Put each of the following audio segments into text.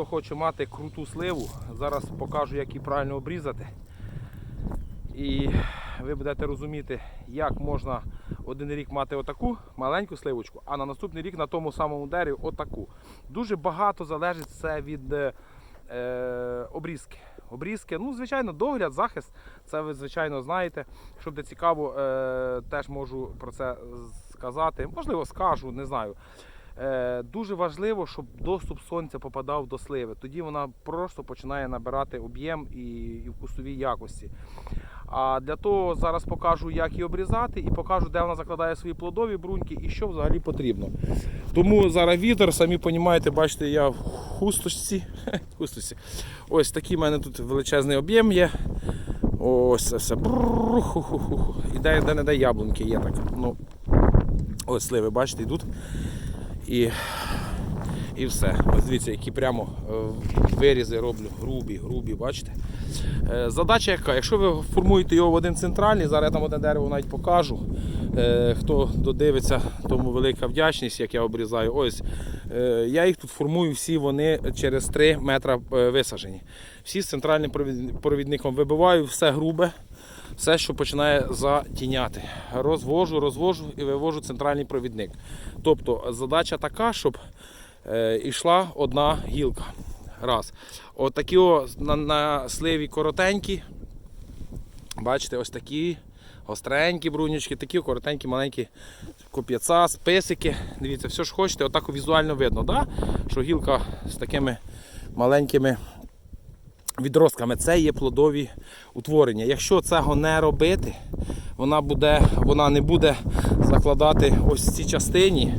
хто хоче мати круту сливу, зараз покажу, як її правильно обрізати. І ви будете розуміти, як можна один рік мати отаку маленьку сливочку, а на наступний рік на тому самому дереві отаку. Дуже багато залежить це від е, е, обрізки. Обрізки, ну, звичайно, догляд, захист, це ви, звичайно, знаєте. Щоб де цікаво, е, теж можу про це сказати. Можливо, скажу, не знаю. Е, дуже важливо, щоб доступ сонця попадав до сливи. Тоді вона просто починає набирати об'єм і, вкусові якості. А для того зараз покажу, як її обрізати, і покажу, де вона закладає свої плодові бруньки і що взагалі потрібно. Тому зараз вітер, самі розумієте, бачите, я в хусточці. хусточці. Ось такий в мене тут величезний об'єм є. Ось це все. І де, де не де яблуньки є так. Ну, ось сливи, бачите, йдуть. І, і все. Ось дивіться, які прямо е, вирізи роблю, грубі, грубі, бачите. Е, Задача яка? Якщо ви формуєте його в один центральний, зараз я там одне дерево навіть покажу. Е, Хто додивиться, тому велика вдячність, як я обрізаю. Ось я їх тут формую, всі вони через 3 метри висаджені. Всі з центральним провідником вибиваю, все грубе, все, що починає затіняти. Розвожу, розвожу і вивожу центральний провідник. Тобто задача така, щоб е, йшла одна гілка. Раз. От такі о, на, на сливі коротенькі. Бачите, ось такі гостренькі брунючки, такі коротенькі, маленькі коп'яця, списики. Дивіться, все ж хочете, отак візуально видно, да? що гілка з такими маленькими відростками. Це є плодові утворення. Якщо цього не робити, вона, буде, вона не буде закладати ось ці частині.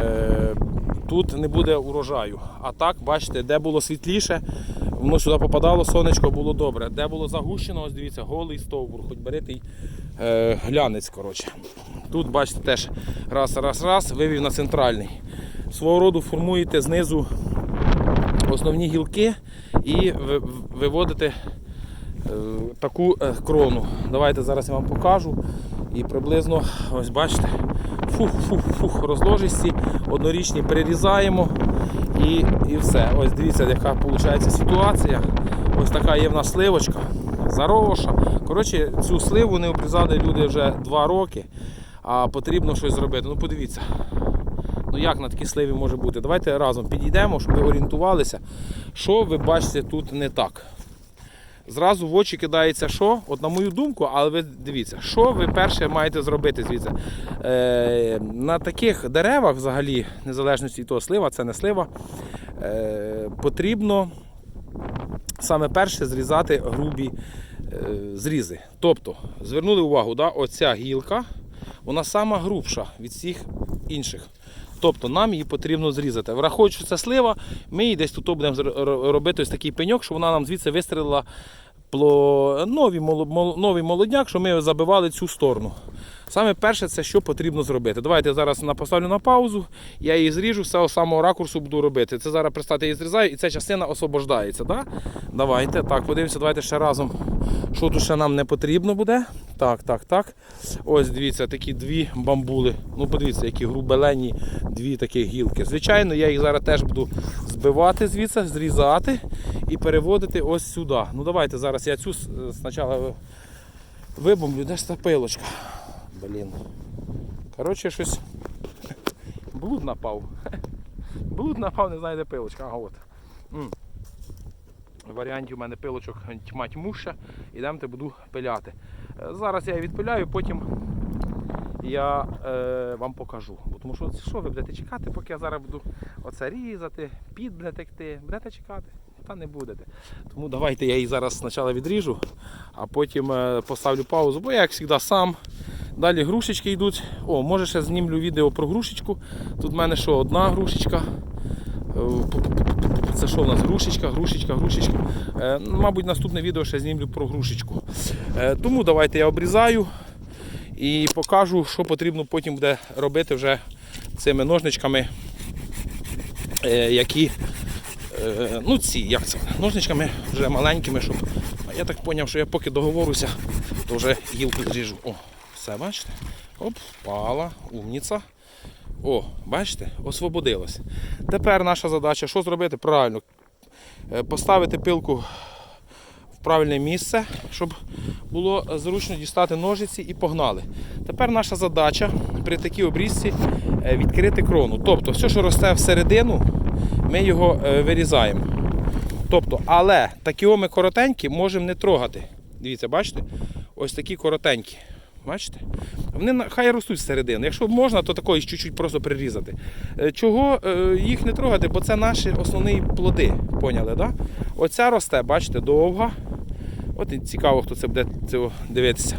Е, тут не буде урожаю. А так, бачите, де було світліше, воно сюди попадало, сонечко було добре. Де було загущено, ось дивіться, голий стовбур, хоч берете е, глянець. коротше. Тут, бачите, теж раз, раз, раз, вивів на центральний. Свого роду формуєте знизу основні гілки і ви- виводите е, таку е, крону. Давайте зараз я вам покажу. І приблизно, ось бачите, фух-фух-фух, розложисті, однорічні перерізаємо і, і все. Ось дивіться, яка виходить ситуація. Ось така є в нас сливочка, зароша. Коротше, цю сливу не обрізали люди вже 2 роки, а потрібно щось зробити. Ну подивіться. Ну як на такій сливі може бути? Давайте разом підійдемо, щоб ви орієнтувалися, що ви бачите тут не так. Зразу в очі кидається що? От на мою думку, але ви дивіться, що ви перше маєте зробити звідси. Е, на таких деревах, взагалі, незалежності від того, слива, це не слива, е, потрібно саме перше зрізати грубі е, зрізи. Тобто, звернули увагу, да, оця гілка, вона сама грубша від всіх інших. Тобто нам її потрібно зрізати. Враховуючи, це слива, ми її десь тут будемо робити ось такий пеньок, щоб вона нам звідси вистрілила новий молодняк, щоб ми забивали цю сторону. Саме перше, це що потрібно зробити. Давайте я зараз поставлю на паузу, я її зріжу, з цього самого ракурсу буду робити. Це зараз пристати її зрізаю і ця частина освобождається. Да? Давайте. Так, подивимося, давайте ще разом, що тут ще нам не потрібно буде. Так, так, так. Ось дивіться, такі дві бамбули. Ну, подивіться, які грубелені дві такі гілки. Звичайно, я їх зараз теж буду збивати звідси, зрізати і переводити ось сюди. Ну давайте зараз я цю спочатку вибомблю, де ж та пилочка. Блін. Коротше, щось. Блуд напав. Блуд напав, не знаю, де пилочка. Ага, от. Варіантів у мене пилочок тьма тьмуща. Ідемте буду пиляти. Е, Зараз я її відпиляю, потім я е, вам покажу. Бо Тому що що ви будете чекати, поки я зараз буду оце різати, під буде текти. Будете чекати? Та не будете. Тому давайте я її зараз спочатку відріжу, а потім е, поставлю паузу, бо я, як завжди, сам. Далі грушечки йдуть. О, може ще знімлю відео про грушечку. Тут в мене що, одна грушечка. Е. Це що у нас? Грушечка, грушечка, грушечка. Е, Мабуть, наступне відео ще знімлю про грушечку. Е, Тому давайте я обрізаю і покажу, що потрібно потім буде робити вже цими ножничками, е, які. е, Ну, ці, як це? Ножничками вже маленькими, щоб. Я так зрозумів, що я поки договорюся, то вже гілку зріжу. О, все, бачите? Оп, впала, умніця. О, бачите, освободилось. Тепер наша задача що зробити? Правильно. е, поставити пилку в правильне місце, щоб було зручно дістати ножиці і погнали. Тепер наша задача при такій обрізці е, відкрити крону. Тобто, все, що росте всередину, ми його е, вирізаємо. Тобто, але такі ми коротенькі можемо не трогати. Дивіться, бачите? Ось такі коротенькі. Бачите? Вони хай ростуть зсередини. Якщо можна, то такої чуть-чуть просто прирізати. Е, Чого е, їх не трогати? Бо це наші основні плоди. Поняли, да? Оця росте, бачите, довга. От і цікаво, хто це буде дивитися.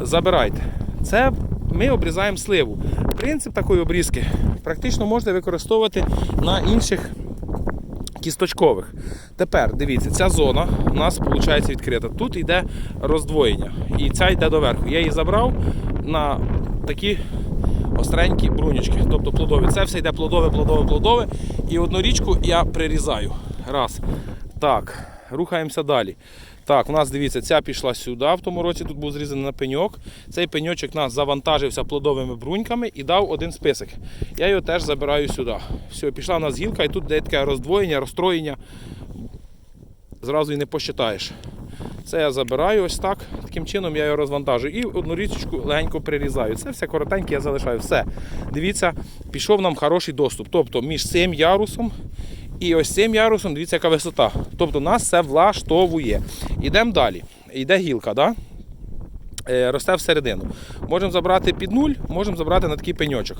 Забирайте. Це ми обрізаємо сливу. Принцип такої обрізки практично можна використовувати на інших кісточкових. Тепер дивіться, ця зона у нас виходить відкрита. Тут йде роздвоєння. І ця йде доверху. Я її забрав на такі остренькі брунючки, тобто плодові. Це все йде плодове, плодове, плодове. І одну річку я прирізаю. Раз. Так, рухаємося далі. Так, у нас дивіться, ця пішла сюди. В тому році тут був зрізаний на пеньок. Цей пеньочок нас завантажився плодовими бруньками і дав один список. Я його теж забираю сюди. Все, пішла у нас гілка, і тут де таке роздвоєння, розстроєння. Зразу і не посчитаєш. Це я забираю ось так. Таким чином я його розвантажую. І одну річечку легенько прирізаю. Це все коротеньке, я залишаю. Все. Дивіться, пішов нам хороший доступ. Тобто між цим ярусом і ось цим ярусом, дивіться, яка висота. Тобто нас це влаштовує. Ідемо далі. Йде гілка, да? Е, росте всередину. Можемо забрати під нуль, можемо забрати на такий пеньочок.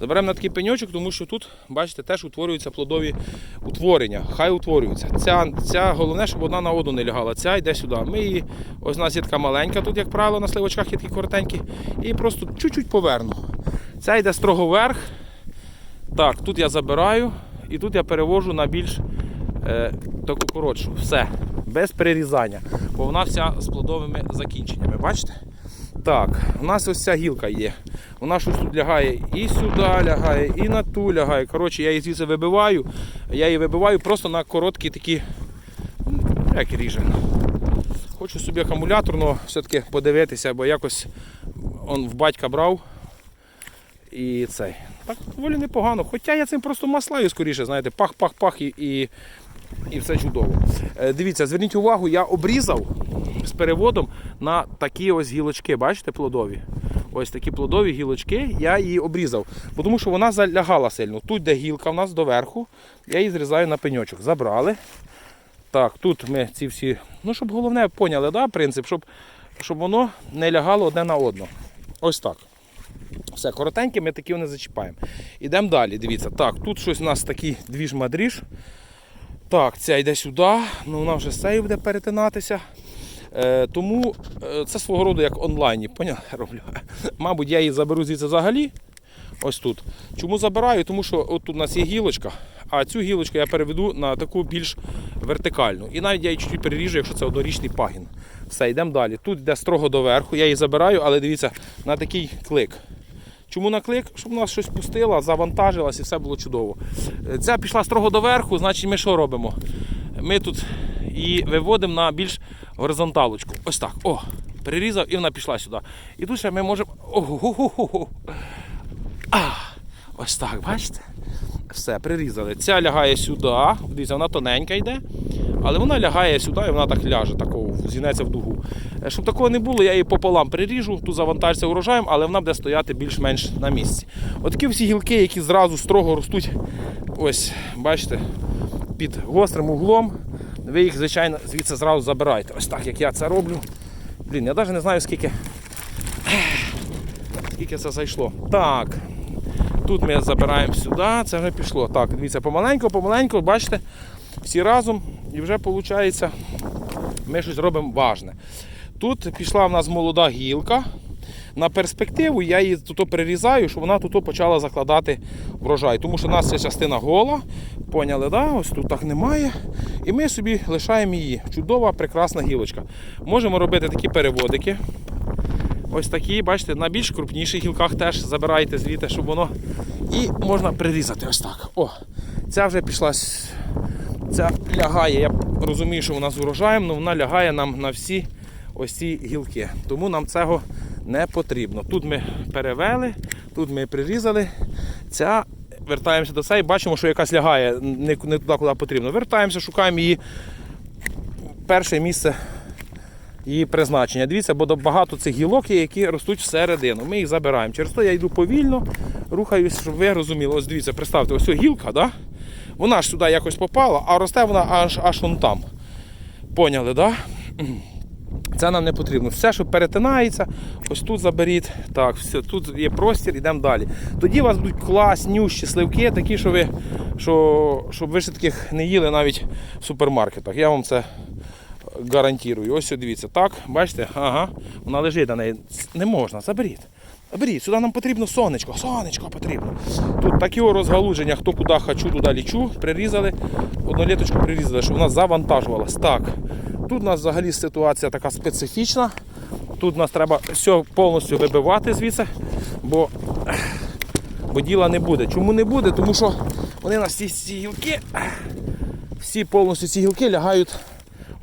Заберемо на такий пеньочок, тому що тут, бачите, теж утворюються плодові утворення. Хай утворюються. Ця, ця головне, щоб одна на одну не лягала. Ця йде сюди. Ми її, ось у нас є така маленька, тут, як правило, на сливочках є такі коротенькі. І просто чуть-чуть поверну. Ця йде строго вверх. Так, тут я забираю і тут я перевожу на більш е, таку коротшу. Все. Без перерізання. Бо вона вся з плодовими закінченнями. Бачите? Так, у нас ось ця гілка є. Вона щось тут лягає і сюди лягає, і на ту лягає. Коротше, я її звідси вибиваю. Я її вибиваю просто на короткі такі. Як ріже. Хочу собі акумуляторно все-таки подивитися, бо якось он в батька брав. І цей. Так доволі непогано. Хоча я цим просто маслаю скоріше, знаєте, пах-пах-пах і, і, і все чудово. Е, дивіться, зверніть увагу, я обрізав з переводом на такі ось гілочки, бачите, плодові. Ось такі плодові гілочки, я її обрізав, бо тому що вона залягала сильно. Тут, де гілка в нас доверху, я її зрізаю на пеньочок. Забрали. Так, тут ми ці всі, ну щоб головне поняли, да, принцип, щоб, щоб воно не лягало одне на одне. Ось так. Все, коротеньке, ми такі не зачіпаємо. Ідемо далі. Дивіться. Так, тут щось у нас такий двіж-мадріж. Так, ця йде сюди, ну вона вже з цією буде перетинатися. Е, тому е, це свого роду як онлайні, поняли, роблю. Мабуть, я її заберу звідси взагалі. Ось тут. Чому забираю? Тому що от тут у нас є гілочка, а цю гілочку я переведу на таку більш вертикальну. І навіть я її чуть-чуть переріжу, якщо це однорічний пагін. Все, йдемо далі. Тут йде строго доверху, я її забираю, але дивіться, на такий клик. Чому наклик? Щоб нас щось пустило, завантажилось і все було чудово. Е, Ця пішла строго доверху, значить ми що робимо? Ми тут її виводимо на більш горизонталочку. Ось так. О, перерізав і вона пішла сюди. І тут ще ми можемо. Ого-го-го-го. Ось так, бачите? Все, прирізали. Ця лягає сюди. Дивіться, вона тоненька йде, але вона лягає сюди і вона так ляже, тако, зінеться в дугу. Е, Щоб такого не було, я її пополам приріжу, тут завантажиться урожаєм, але вона буде стояти більш-менш на місці. Отакі всі гілки, які зразу строго ростуть, ось, бачите, під гострим углом. Ви їх, звичайно, звідси зразу забираєте. Ось так, як я це роблю. Блін, я навіть не знаю, скільки, скільки це зайшло. Так. Тут ми забираємо сюди, це вже пішло. Так, дивіться, помаленьку, помаленьку, бачите, всі разом і вже виходить, ми щось робимо важне. Тут пішла в нас молода гілка. На перспективу я її тут перерізаю, щоб вона тут почала закладати врожай. Тому що в нас ця частина гола. Поняли, да? ось тут так немає. І ми собі лишаємо її. Чудова, прекрасна гілочка. Можемо робити такі переводики. Ось такі, бачите, на більш крупніших гілках теж забирайте звідти, щоб воно. І можна прирізати ось так. О, ця вже пішла. Ця лягає. Я розумію, що вона з урожаєм, але вона лягає нам на всі ось ці гілки. Тому нам цього не потрібно. Тут ми перевели, тут ми прирізали. Ця вертаємося до цієї, бачимо, що якась лягає не, туди, куди потрібно. Вертаємося, шукаємо її перше місце її призначення. Дивіться, бо багато цих гілок є, які ростуть всередину. Ми їх забираємо. Через то я йду повільно, рухаюсь, щоб ви розуміли. Ось дивіться, представте, ось гілка, да? вона ж сюди якось попала, а росте вона аж аж вон там. Поняли. Да? Це нам не потрібно. Все, що перетинається, ось тут заберіть. Так, все, тут є простір, йдемо далі. Тоді у вас будуть класнющі сливки, такі, що ви, що, щоб ви ще таких не їли навіть в супермаркетах. Я вам це гарантую. Ось дивіться, так, бачите, ага, вона лежить на неї. Не можна, заберіть. Заберіть, сюди нам потрібно сонечко, сонечко потрібно. Тут такі о розгалуження, хто куди хочу, туди лічу, прирізали, одну літочку прирізали, щоб вона завантажувалась. Так, тут у нас взагалі ситуація така специфічна. Тут нас треба все повністю вибивати звідси, бо, бо діла не буде. Чому не буде? Тому що вони у ці, ці гілки, всі повністю ці гілки лягають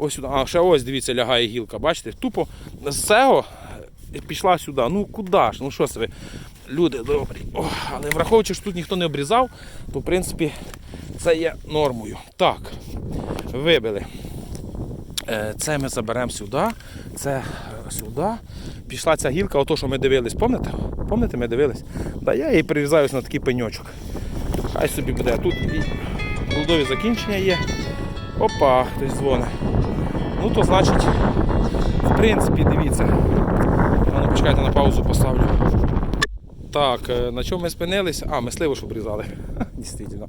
ось сюди. А ще ось дивіться, лягає гілка. Бачите? Тупо з цього пішла сюди. Ну куди ж? Ну що ви? Люди добрі. О, але враховуючи, що тут ніхто не обрізав, то в принципі це є нормою. Так, вибили. Е, Це ми заберемо сюди, це е, сюди. Пішла ця гілка, ото що ми дивились, пам'ятаєте? Пам'ятаєте, ми дивились? Да, я її прирізаюсь на такий пеньочок. Хай собі буде. Тут і плодові закінчення є. Опа, хтось дзвонить. Ну то значить, в принципі, дивіться. Ну почекайте на паузу поставлю. Так, е, на чому ми спинились? А, ми сливу ж обрізали. Дійсно.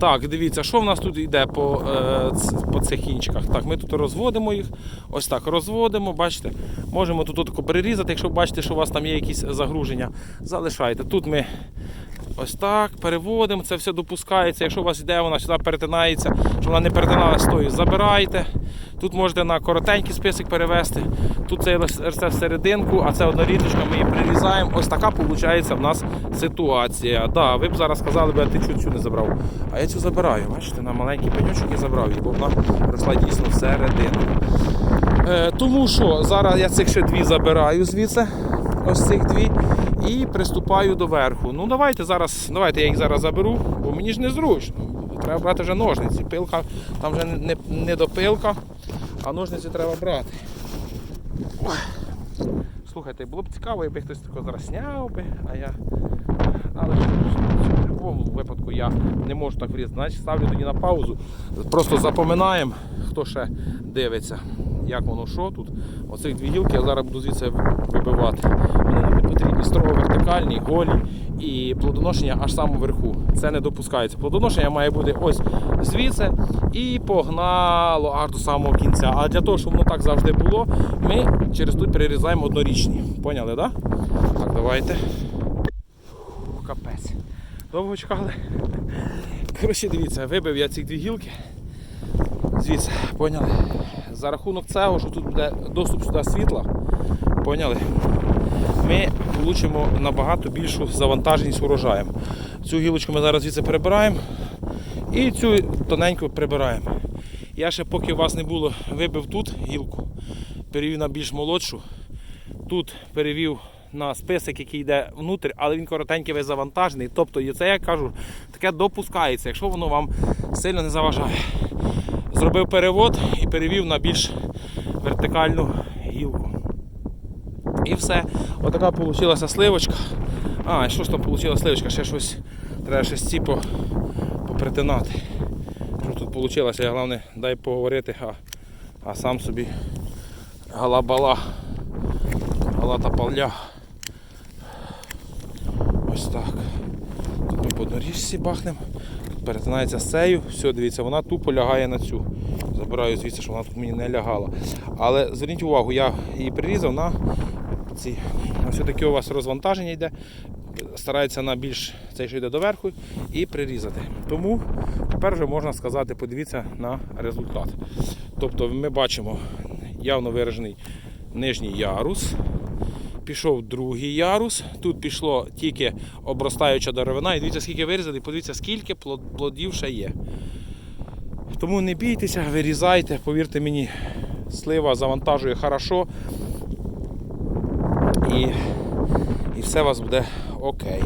Так, дивіться, що в нас тут йде по, е, по цих кінчиках. Так, ми тут розводимо їх. Ось так розводимо, бачите. Можемо тут перерізати, якщо бачите, що у вас там є якісь загруження. Залишайте. Тут ми ось так переводимо, це все допускається. Якщо у вас йде, вона сюди перетинається, щоб вона не перетиналася, то і забирайте. Тут можете на коротенький список перевести. Тут це росте всерединку, а це одноріточка, ми її прирізаємо. Ось така виходить в нас ситуація. Да, ви б зараз сказали, би, а ти чу цю не забрав. А я цю забираю. Бачите, на маленький пенючок я забрав її, бо вона росла дійсно всередину. Е, тому що зараз я цих ще дві забираю звідси, ось цих дві, і приступаю до верху. Ну давайте зараз, давайте я їх зараз заберу, бо мені ж незручно. Треба брати вже ножниці. Пилка там вже не, не, до пилка, а ножниці треба брати. Слухайте, було б цікаво, якби хтось тако зараз сняв би, а я. Але в будь-якому випадку я не можу так врізати. Значить ставлю тоді на паузу. Просто запоминаємо, хто ще дивиться, як воно що тут. Оцих дві гілки я зараз буду звідси вибивати. Вони не потрібні. Строго вертикальні, голі і плодоношення аж саме вверху. Це не допускається. Плодоношення має бути ось звідси і погнало аж до самого кінця. А для того, щоб воно так завжди було, ми через тут перерізаємо однорічні. Поняли, так? Да? Так, давайте. Фу, Капець. Довго чекали. Коротше, дивіться, вибив я ці дві гілки. Звідси, поняли? За рахунок цього, що тут буде доступ сюди світла, поняли? Ми отримаємо набагато більшу завантаженість урожаєм. Цю гілочку ми зараз звідси прибираємо і цю тоненьку прибираємо. Я ще поки у вас не було, вибив тут гілку, перевів на більш молодшу. Тут перевів на список, який йде внутрь, але він коротенький весь завантажений. Тобто це я кажу, таке допускається, якщо воно вам сильно не заважає. Зробив перевод і перевів на більш вертикальну гілку. І все. Отака вийшла сливочка. А, і що ж там вийшла сливочка? Ще щось треба ще ці по, попритинати. Що тут вийшло, я головне дай поговорити, а, а сам собі галабала. Гала та паля. Ось так. Тут ми по доріжці бахнемо. Перетинається з цею. Все, дивіться, вона тупо лягає на цю. Забираю звідси, щоб вона тут мені не лягала. Але зверніть увагу, я її прирізав на ці. Все-таки у вас розвантаження йде. Старається на більш цей, що йде доверху, і прирізати. Тому тепер вже можна сказати, подивіться на результат. Тобто ми бачимо явно виражений нижній ярус. Пішов другий ярус. Тут пішло тільки обростаюча деревина. І дивіться, скільки вирізали, подивіться, скільки плодів ще є. Тому не бійтеся, вирізайте, повірте мені, слива завантажує хорошо. І, і все у вас буде окей.